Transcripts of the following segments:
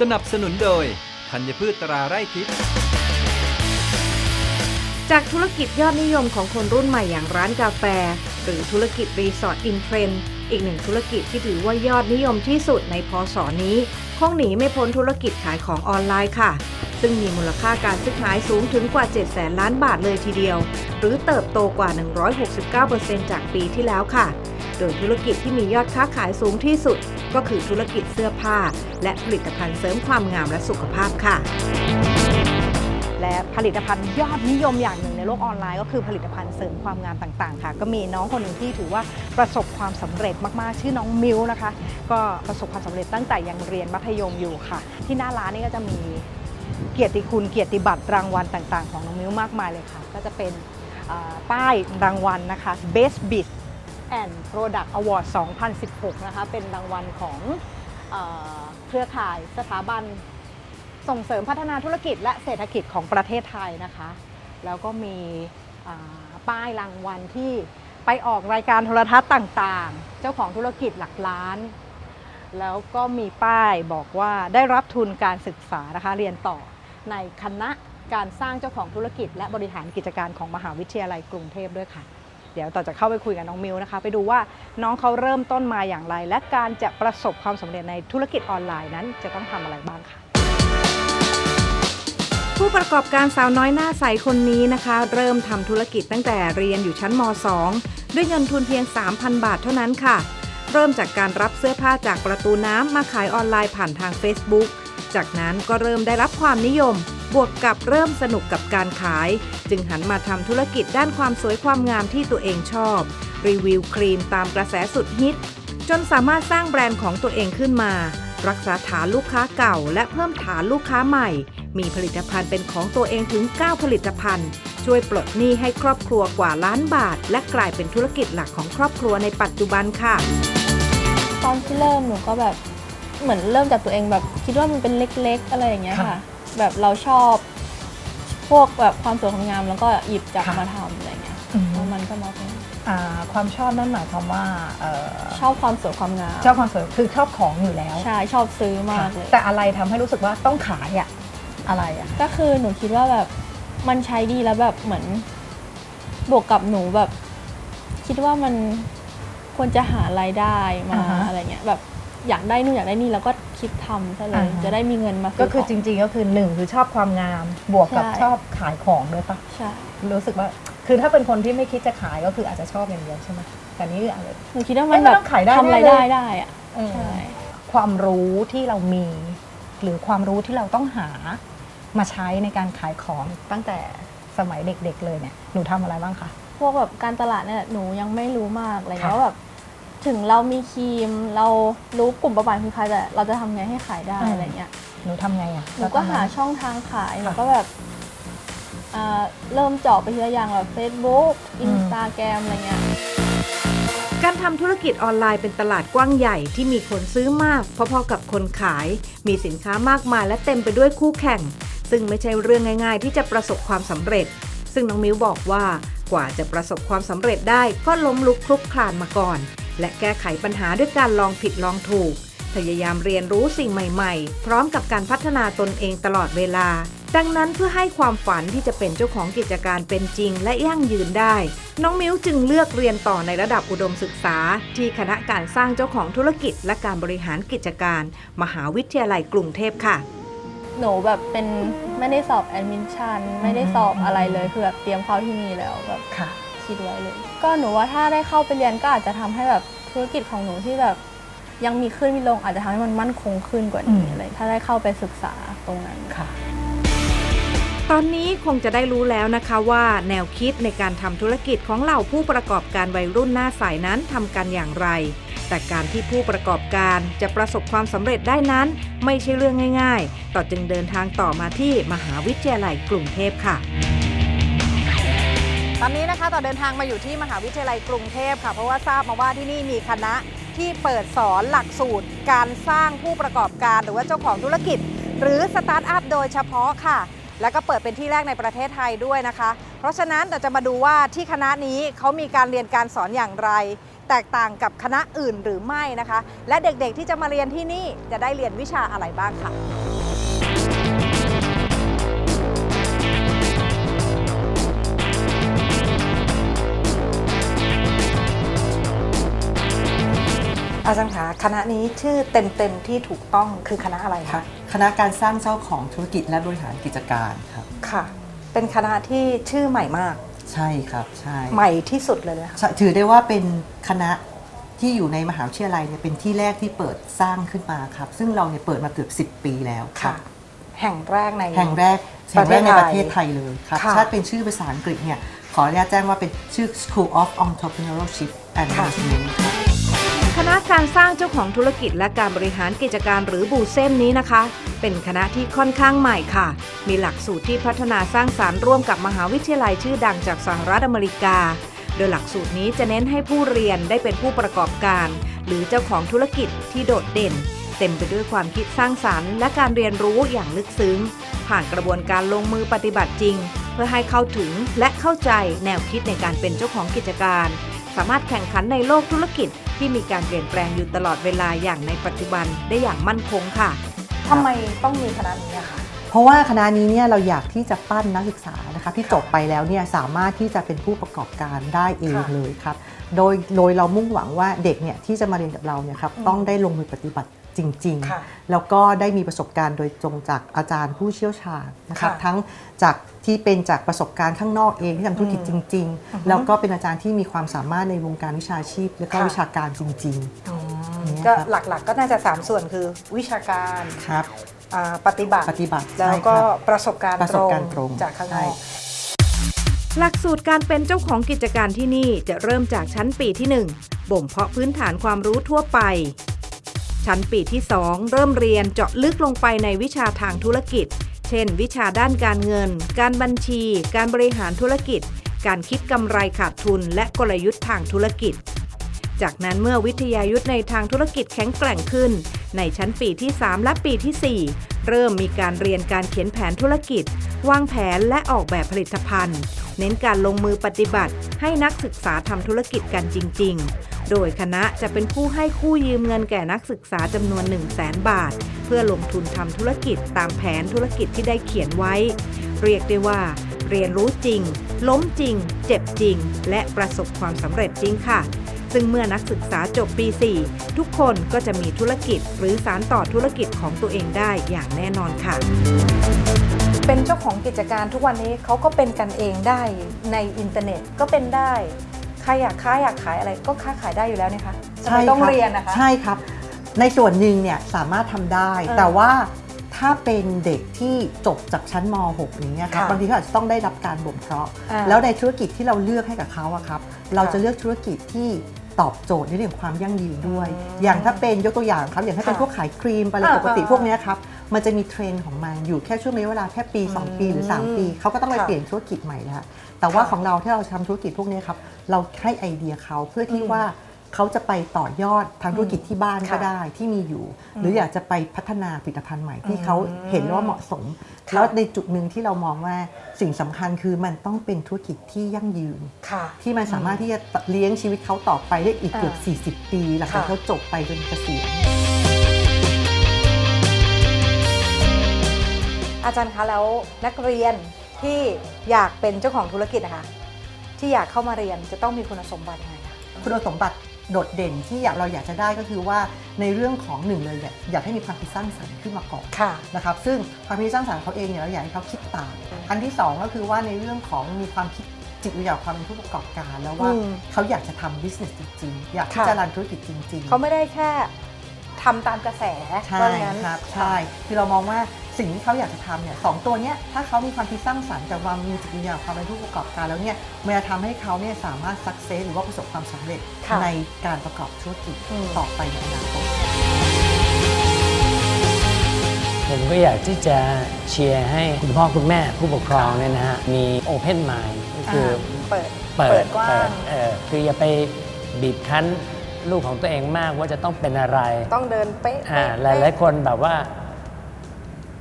สนับสนุนโดยธัญพืชตราไร่ทิพย์จากธุรกิจยอดนิยมของคนรุ่นใหม่อย่างร้านกาแฟ หรือธุรกิจรีสอร์ทอินเทรนด์อีกหนึ่งธุรกิจที่ถือว่ายอดนิยมที่สุดในพศนี้ คงหนีไม่พ้นธุรกิจขายของออนไลน์ค่ะ ซึ่งมีมูลค่าการซื้อขายสูงถึงกว่า 7 แสนล้านบาทเลยทีเดียว หรือเติบโตกว่า 169%จากปีที่แล้วค่ะ โดยธุรกิจที่มียอดค้าขายสูงที่สุด ก็คือธุรกิจเสื้อผ้า และผลิตภัณฑ์เสริมความงามและสุขภาพค่ะ และผลิตภัณฑ์ยอดนิยมอย่างหนึ่งในโลกออนไลน์ ก็คือผลิตภัณฑ์เสริมความงามต่างๆ ค่ะ ก็มีน้องคนหนึ่งที่ถือว่าประสบความสำเร็จมากๆ ชื่อน้องมิวนะคะ ก็ประสบความสำเร็จตั้งแต่ยังเรียนมัธยมอยู่ค่ะ ที่หน้าร้านนี่ก็จะมีเกียรติคุณเกียรติบัตรรางวัลต่าง ๆ ของน้องมิวมากมายเลยค่ะ ก็จะเป็นป้ายรางวัลนะคะ Best Biz and Product Award 2016 นะคะ เป็นรางวัลของเอเครือข่ายสถาบันส่งเสริมพัฒนาธุรกิจและเศรษฐกิจของประเทศไทยนะคะ แล้วก็มีป้ายรางวัลที่ไปออกรายการโทรทัศน์ต่างๆ เจ้าของธุรกิจหลักล้าน แล้วก็มีป้ายบอกว่าได้รับทุนการศึกษานะคะเรียนต่อในคณะการสร้างเจ้าของธุรกิจและบริหารกิจการของมหาวิทยาลัยกรุงเทพด้วยค่ะ เดี๋ยวต่อจะเข้าไปคุยกับน้องมิวนะคะ ไปดูว่าน้องเขาเริ่มต้นมาอย่างไร และการจะประสบความสำเร็จในธุรกิจออนไลน์นั้น จะต้องทำอะไรบ้างค่ะ ผู้ประกอบการสาวน้อยหน้าใสคนนี้นะคะ เริ่มทำธุรกิจตั้งแต่เรียนอยู่ชั้นม .2 ด้วยเงินทุนเพียง 3,000 บาทเท่านั้นค่ะ เริ่มจากการรับเสื้อผ้าจากประตูน้ำมาขายออนไลน์ผ่านทาง Facebook จากนั้นก็เริ่มได้รับความนิยม บวกกับเริ่มสนุกกับการขาย จึงหันมาทำธุรกิจด้านความสวยความงามที่ตัวเองชอบ รีวิวครีมตามกระแสสุดฮิต จนสามารถสร้างแบรนด์ของตัวเองขึ้นมา รักษาฐานลูกค้าเก่า และเพิ่มฐานลูกค้าใหม่ มีผลิตภัณฑ์เป็นของตัวเองถึง 9 ผลิตภัณฑ์ ช่วยปลดหนี้ให้ครอบครัวกว่าล้านบาท และกลายเป็นธุรกิจหลักของครอบครัวในปัจจุบันค่ะ ตอนที่เริ่มหนูก็แบบเหมือนเริ่มจากตัวเองแบบคิดว่ามันเป็นเล็ก ๆ อะไรอย่างเงี้ยค่ะค่ะ แบบเราชอบ พวกแบบความสวยความงามแล้วก็หยิบจับค่ะมาทำอะไรอย่างเงี้ยอืม แล้วมันก็มาเป็นอ่าความชอบนั่นหมายความว่าเอ่อชอบความสวยความงามชอบความสวยคือชอบของอยู่แล้วใช่ชอบซื้อมากค่ะเลย แต่อะไรทำให้รู้สึกว่าต้องขายอะอะไรอะก็คือหนูคิดว่าแบบมันใช้ดีแล้วแบบเหมือน บวกกับหนูแบบ คิดว่ามันควรจะหารายได้มาอะไรเงี้ยแบบ อยากได้นู่นอยากได้นี่แล้วก็คิดทำซะเลยจะได้มีเงินมาซื้ก็คือจขงริงๆก็คือหนึ่งคือชอบความงามบวกกับใช่ชอบขายของด้วยปะใช่รู้สึกว่า คือถ้าเป็นคนที่ไม่คิดจะขายก็คืออาจจะชอบอย่างเดียวใช่ไหมแต่นี่คืออะไรหนูคิดว่ามันเอ้ยแบมันบต้องขายได้ทำรายแน่ได้เลย ได้อะเออ ใช่ความรู้ที่เรามี หรือความรู้ที่เราต้องหามาใช้ในการขายของตั้งแต่สมัยเด็กๆเลยเนี่ยหนูทำอะไรบ้างคะ พวกแบบการตลาดเนี่ยหนูยังไม่รู้มากอะไรเงี้ยค่ะ ว่าแบบ ถึงเรามีครีม เรารู้กลุ่มเป้าหมายคือใครแต่เราจะทำไงให้ขายได้อะไรเงี้ยหนูทำไงอะหนูก็หาแล้วทำไงช่องทางขายหนูค่ะก็แบบอ่าเริ่มเจาะไปทีละอย่างแบบ Facebook อืม Instagram อะไรเงี้ย การทำธุรกิจออนไลน์เป็นตลาดกว้างใหญ่ที่มีคนซื้อมากพอๆกับคนขาย มีสินค้ามากมายและเต็มไปด้วยคู่แข่ง ซึ่งไม่ใช่เรื่องง่ายๆ ที่จะประสบความสำเร็จ ซึ่งน้องมิ้วบอกว่ากว่าจะประสบความสำเร็จได้ก็ล้มลุกคลุกคลานมาก่อน และแก้ไขปัญหาด้วยการลองผิดลองถูก พยายามเรียนรู้สิ่งใหม่ๆ พร้อมกับการพัฒนาตนเองตลอดเวลา ดังนั้นเพื่อให้ความฝันที่จะเป็นเจ้าของกิจการเป็นจริงและยั่งยืนได้ น้องมิ้วจึงเลือกเรียนต่อในระดับอุดมศึกษา ที่คณะการสร้างเจ้าของธุรกิจ และการบริหารกิจการ มหาวิทยาลัยกรุงเทพค่ะหนูแบบเป็นไม่ได้สอบแอดมิชชั่นไม่ได้สอบอะไรเลยคือแบบเตรียมเข้าที่นี่แล้วแบบค่ะ คิดไว้เลย ก็หนูว่าถ้าได้เข้าไปเรียนก็อาจจะทำให้แบบธุรกิจของหนูที่แบบยังมีขึ้นมีลงอาจจะทำให้มันมั่นคงขึ้นกว่านี้อืมอะไรถ้าได้เข้าไปศึกษาตรงนั้นค่ะ ตอนนี้คงจะได้รู้แล้วนะคะว่าแนวคิดในการทำธุรกิจของเหล่าผู้ประกอบการวัยรุ่นหน้าใสนั้นทำกันอย่างไร แต่การที่ผู้ประกอบการจะประสบความสำเร็จได้นั้น ไม่ใช่เรื่องง่าย ๆ ต่อจึงเดินทางต่อมาที่มหาวิทยาลัยกรุงเทพค่ะ ตอนนี้นะคะต่อเดินทางมาอยู่ที่มหาวิทยาลัยกรุงเทพค่ะเพราะว่าทราบมาว่าที่นี่มีคณะที่เปิดสอนหลักสูตร การสร้างผู้ประกอบการ หรือว่าเจ้าของธุรกิจ หรือสตาร์ทอัพโดยเฉพาะค่ะ แล้วก็เปิดเป็นที่แรกในประเทศไทยด้วยนะคะ เพราะฉะนั้นเราจะมาดูว่าที่คณะนี้เขามีการเรียนการสอนอย่างไร แตกต่างกับคณะอื่นหรือไม่นะคะ และเด็กๆที่จะมาเรียนที่นี่จะได้เรียนวิชาอะไรบ้างค่ะ อาจารย์คะคณะนี้ชื่อเต็มๆที่ถูกต้องคือคณะอะไรครัคะบคณะการสร้างเจ้าของธุรกิจและบริหารกิจการครับ ค่ะ เป็นคณะที่ชื่อใหม่มาก ใช่ครับใช่ใหม่ที่สุดเลยนะคะใช่ถือได้ว่าเป็นคณะที่อยู่ในมหาวิทยาลัยเนี่ยเป็นที่แรกที่เปิดสร้างขึ้นมาครับ ซึ่งเราเนี่ยเปิดมาเกือบ 10 ปีแล้วครับแห่งแรกในแห่งแรกปแห่ระงเทแรศกในไทยประเทศไทยเลยครับค่ะถ้าเป็นชื่อภาษาอังกฤษเนี่ยขออนุญาตแจ้งว่าเป็นชื่อ School of Entrepreneurship and ค่ะ Management ครับค ณะการสร้างเจ้าของธุรกิจและการบริหารกิจการหรือบูเซมนี้นะคะ เป็นคณะที่ค่อนข้างใหม่ค่ะ มีหลักสูตรที่พัฒนาสร้างสารรค์ร่วมกับมหาวิทยาลัยชื่อดังจากสหรัฐอเมริกา โดยหลักสูตรนี้จะเน้นให้ผู้เรียนได้เป็นผู้ประกอบการ หรือเจ้าของธุรกิจที่โดดเด่น เต็มไปด้วยความคิดสร้างสรรค์และการเรียนรู้อย่างลึกซึ้ง ผ่านกระบวนการลงมือปฏิบัติจริง เพื่อให้เข้าถึงและเข้าใจแนวคิดในการเป็นเจ้าของกิจการ สามารถแข่งขันในโลกธุรกิจ ที่มีการเปลี่ยนแปลงอยู่ตลอดเวลาอย่างในปัจจุบันได้อย่างมั่นคงค่ะ ทำไมต้องมีคณะนี้อะคะ เพราะว่าคณะนี้เนี่ยเราอยากที่จะปั้นนักศึกษานะคะที่จบไปแล้วเนี่ยสามารถที่จะเป็นผู้ประกอบการได้เองค่ะเลยครับ โดยโดยเรามุ่งหวังว่าเด็กเนี่ยที่จะมาเรียนกับเราเนี่ยครับต้องได้ลงมือปฏิบัติ จริง ค่ะๆ แล้วก็ได้มีประสบการณ์โดยตรงจากอาจารย์ผู้เชี่ยวชาญนะครับค่ะทั้งจากที่เป็นจากประสบการณ์ข้างนอกเองที่ทำธุรกิจจริง ๆ แล้วก็เป็นอาจารย์ที่มีความสามารถในวงการวิชาชีพ และก็ค่ะ วิชาการจริงเนี่ยก็ครับหลักๆก็น่าจะ 3 ส่วนคือวิชาการๆ ครับ อ่าปฏิบัติ ปฏิบัติแล้วใช่ก็ครับ ประสบการณ์ประสบการณ์ตรงจากข้างนอกใช่หลักสูตรการเป็นเจ้าของกิจการที่นี่จะเริ่มจากชั้นปีที่ 1 บ่มเพาะพื้นฐานความรู้ทั่วไป ชั้นปีที่ 2 เริ่มเรียนเจาะลึกลงไปในวิชาทางธุรกิจ เช่น วิชาด้านการเงิน การบัญชี การบริหารธุรกิจ การคิดกำไรขาดทุน และกลยุทธ์ทางธุรกิจ จากนั้นเมื่อวิทยายุทธ์ในทางธุรกิจแข็งแกร่งขึ้น ในชั้นปีที่ 3 และปีทีสี่4 เริ่มมีการเรียนการเขียนแผนธุรกิจ วางแผนและออกแบบผลิตภัณฑ์ เน้นการลงมือปฏิบัติ ให้นักศึกษาทำธุรกิจกันจริง ๆ โดยคณะจะเป็นผู้ให้คู่ยืมเงินแก่นักศึกษาจำนวน 1 0 0 0 0แสนบาท เพื่อลงทุนทำธุรกิจตามแผนธุรกิจที่ได้เขียนไว้ เรียกได้ว่า เรียนรู้จริง ล้มจริง เจ็บจริง และประสบความสำเร็จจริงค่ะซึ่งเมื่อนักศึกษาจบปี 4 ทุกคนก็จะมีธุรกิจหรือสารต่อธุรกิจของตัวเองได้อย่างแน่นอนค่ะ เป็นเจ้าของกิจการทุกวันนี้เขาก็เป็นกันเองได้ในอินเทอร์เน็ตก็เป็นได้ ใครอยากค้าอยากขายอะไรก็ค้าขายได้อยู่แล้วนี่คะทำไมต้องคบเรียนนะคะใช่ครับ ในส่วนหนึ่งเนี่ยสามารถทำได้เออแต่ว่าถ้าเป็นเด็กที่จบจากชั้นม .6 อย่างเงี้ยครับค่ะบางทีเขาอาจจะต้องได้รับการบ่มเพาะอ่าแล้วในธุรกิจที่เราเลือกให้กับเขาอะครับ เราค่ะจะเลือกธุรกิจที่ตอบโจทย์ในเรื่องของความยั่งยืนด้วยอืมอย่างถ้าเป็นยกตัวอย่างครับ อย่างถ้าเป็นค่ะพวกขายครีมอะไรอ่าปกติอ่าพวกเนี้ยครับ มันจะมีเทรนด์ของมันอยู่แค่ช่วงระยะเวลาแค่ปี 2 ปีหรือ 3 ปี เขาก็ต้องไปค่ะเปลี่ยนธุรกิจใหม่แล้วแต่ว่าค่ะของเราที่เราทำธุรกิจพวกเนี้ยครับ เราให้ไอเดียเขาเพื่อที่อืมว่าเขาจะไปต่อยอดทางธุรกิจที่บ้านก็ค่ะได้ที่มีอยู่ หรืออยากจะไปพัฒนาผลิตภัณฑ์ใหม่ที่เขาอืมเห็นว่าเหมาะสมค่ะแล้วในจุดหนึ่งที่เรามองว่าสิ่งสำคัญคือมันต้องเป็นธุรกิจที่ยั่งยืนค่ะที่มันสามารถที่จะเลี้ยงชีวิตเขาต่อไปได้อีกอ่าเกือบ 40 ปีหลังจากค่ะเขาจบไปจนเกษียณอาจารย์คะแล้วนักเรียนที่อยากเป็นเจ้าของธุรกิจนะคะ ที่อยากเข้ามาเรียนจะต้องมีคุณสมบัติยังไงคะ คุณสมบัติโดดเด่นที่อยากเราอยากจะได้ก็คือว่าในเรื่องของหนึ่งเลยเนี่ยอยากให้มีความคิดสร้างสรรค์ขึ้นมาก่อนค่ะนะครับซึ่งความคิดสร้างสรรค์ของเขาเองเนี่ยเราอยากให้เขาคิดต่างอืมอันที่สองก็คือว่าในเรื่องของมีความคิดจิตวิญญาณความเป็นผู้ประกอบการแล้วว่าอืม เขาอยากจะทำ business จริงๆอยากที่ค่ะจะรันธุรกิจจริง ๆ เขาไม่ได้แค่ทำตามกระแสใช่ว่าอย่างนั้น ครับใช่คือเรามองว่า สิ่งที่เขาอยากจะทำเนี่ยสองตัวเนี้ยถ้าเขามีความคิดสร้างสรรค์กับความมีจิตวิญญาณความเป็นผู้ประกอบการแล้วเนี่ยมันจะทำให้เขาเนี่ยสามารถสักเซสหรือว่าประสบความสำเร็จค่ะ ในการประกอบธุรกิจอืมต่อไปในอนาคต ผมก็อยากที่จะเชียร์ให้คุณพ่อคุณแม่ผู้ปกครองเนี่ยนะฮะ มีโอเพน m ม n d ก็คืออเปิดเปิเปิดดกว้างเปิดเออคืออย่าไปบีบคั้นลูกของตัวเองมากว่าจะต้องเป็นอะไร ต้องเดินเป๊ะอ่าเป๊ะหลายๆคนแบบว่า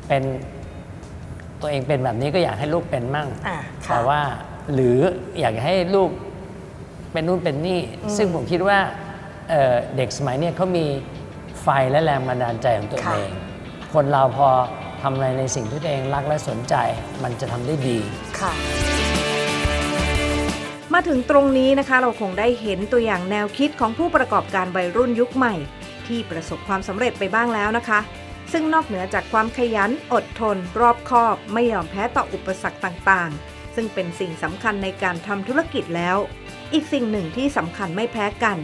เป็นตัวเองเป็นแบบนี้ก็อยากให้ลูกเป็นมั่ง อ่าค่ะ แต่ว่าหรืออยากให้ลูกเป็นนู่นเป็นนี่อืมซึ่งผมคิดว่าเอ่อเด็กสมัยเนี้ยเขามีไฟและแรงบันดาลใจของตัวค่ะ เอง คนเราพอทำอะไรในสิ่งที่ตัวเองรักและสนใจ มันจะทำได้ดี ค่ะ มาถึงตรงนี้นะคะ เราคงได้เห็นตัวอย่างแนวคิดของผู้ประกอบการวัยรุ่นยุคใหม่ ที่ประสบความสำเร็จไปบ้างแล้วนะคะ ซึ่งนอกเหนือจากความขยันอดทน รอบคอบไม่ยอมแพ้ต่ออุปสรรคต่างๆ ซึ่งเป็นสิ่งสำคัญในการทำธุรกิจแล้ว อีกสิ่งหนึ่งที่สำคัญไม่แพ้กัน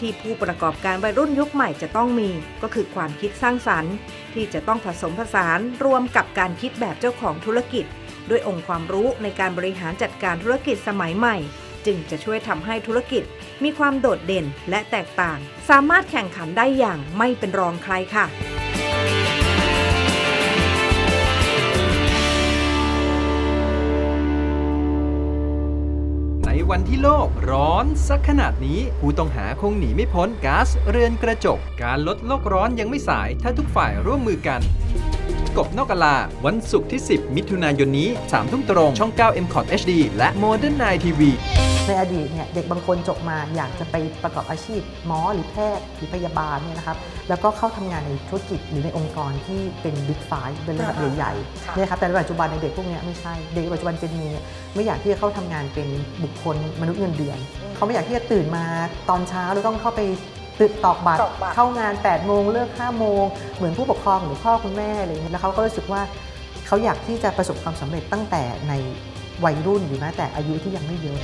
ที่ผู้ประกอบการวัยรุ่นยุคใหม่จะต้องมี ก็คือความคิดสร้างสรรค์ ที่จะต้องผสมผสานรวมกับการคิดแบบเจ้าของธุรกิจ ด้วยองค์ความรู้ในการบริหารจัดการธุรกิจสมัยใหม่จึงจะช่วยทำให้ธุรกิจมีความโดดเด่นและแตกต่าง สามารถแข่งขันได้อย่างไม่เป็นรองใครค่ะ วันที่โลกร้อนสักขนาดนี้ ผู้ต้องหาคงหนีไม่พ้นก๊าซเรือนกระจก การลดโลกร้อนยังไม่สายถ้าทุกฝ่ายร่วมมือกัน กบนอกกาลา วันศุกร์ที่ 10 มิถุนายนนี้3ทุ่มตรง ช่อง 9 m c o t HD และ Modern Night TV ในอดีตเนี่ยเด็กบางคนจบมาอยากจะไปประกอบอาชีพหมอหรือแพทย์หรือพยาบาลเนี่ยนะครับแล้วก็เข้าทำงานในธุรกิจหรือในองค์กรที่เป็นบิ๊กไฟเป็นระดับใหญ่ๆเนี่ยครับแต่ในปัจจุบันในเด็กพวกเนี้ยไม่ใช่เด็กปัจจุบันเจนนี้เนี่ยไม่อยากที่จะเข้าทำงานเป็นบุคคลมนุษย์เงินเดือน เขาไม่อยากที่จะตื่นมาตอนเช้าแล้วต้องเข้าไปตื่นตอกบัตรตอกบัตรเข้างาน 8 โมงเลิก 5 โมง เหมือนผู้ปกครองหรือพ่อคุณแม่อะไรอย่างเงี้ยแล้วเขาก็รู้สึกว่าเขาอยากที่จะประสบความสำเร็จตั้งแต่ในวัยรุ่นหรือแม้แต่อายุที่ยังไม่เยอะ